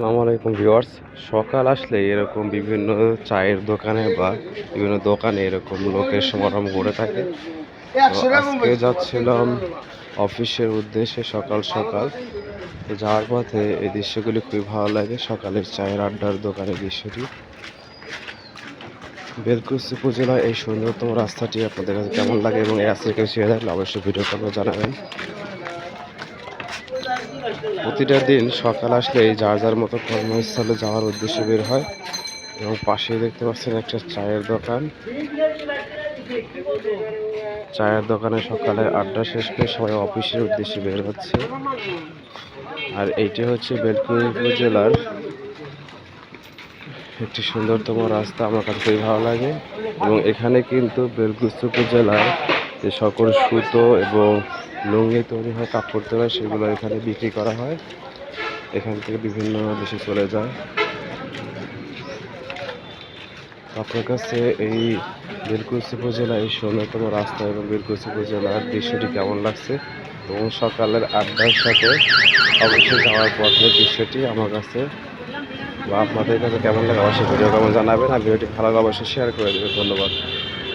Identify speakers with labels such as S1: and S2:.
S1: আসসালামু আলাইকুম ভিউয়ার্স। সকাল আসলে এরকম বিভিন্ন চায়ের দোকানে বা বিভিন্ন দোকানে এরকম লোকের সমাগম করে থাকে। আজকে যাচ্ছিলাম অফিসের উদ্দেশ্যে সকাল সকাল। যাওয়ার পথে এই দৃশ্যগুলি খুবই ভালো লাগে, সকালের চায়ের আড্ডার দোকানের দৃশ্যটি। বেলকুচি উপজেলার এই সুন্দরতম রাস্তাটি আপনাদের কাছে কেমন লাগে এবং এই রাস্তাটি কেউ ছেড়ে থাকলে অবশ্যই ভিডিও কলে জানাবেন। প্রতিটা দিন সকাল আসলেই যার যার মতো কর্মস্থলে যাওয়ার উদ্দেশ্যে বের হয় এবং পাশেই দেখতে পাচ্ছেন একটা চায়ের দোকান। চায়ের দোকানে সকালে আড্ডা শেষ করে সবাই অফিসের উদ্দেশ্যে বের হচ্ছে। আর এইটি হচ্ছে বেলকুড়ি উপজেলার একটি সুন্দরতম রাস্তা। আমার কাছে খুবই ভালো লাগে। এবং এখানে কিন্তু বেলকুচি উপজেলার যে সকল সুতো এবং লুঙ্গি তৈরি হয়, কাপড় তৈরি হয় সেগুলো এখানে বিক্রি করা হয়। এখান থেকে বিভিন্ন দেশে চলে যায়। আপনার কাছে এই বেলকুচি উপজেলা এই সুন্দরতম রাস্তা এবং বেলকুচি উপজেলার দৃশ্যটি কেমন লাগছে? এবং সকালের আড্ডার সাথে অবশ্যই যাওয়ার পথের দৃশ্যটি আমার কাছে বা আপনাদের কাছে কেমন লাগে অবশ্যই ভিডিও কেমন জানাবেন। আর ভিডিওটি ভালো লাগলে অবশ্যই শেয়ার করে দেবেন। ধন্যবাদ।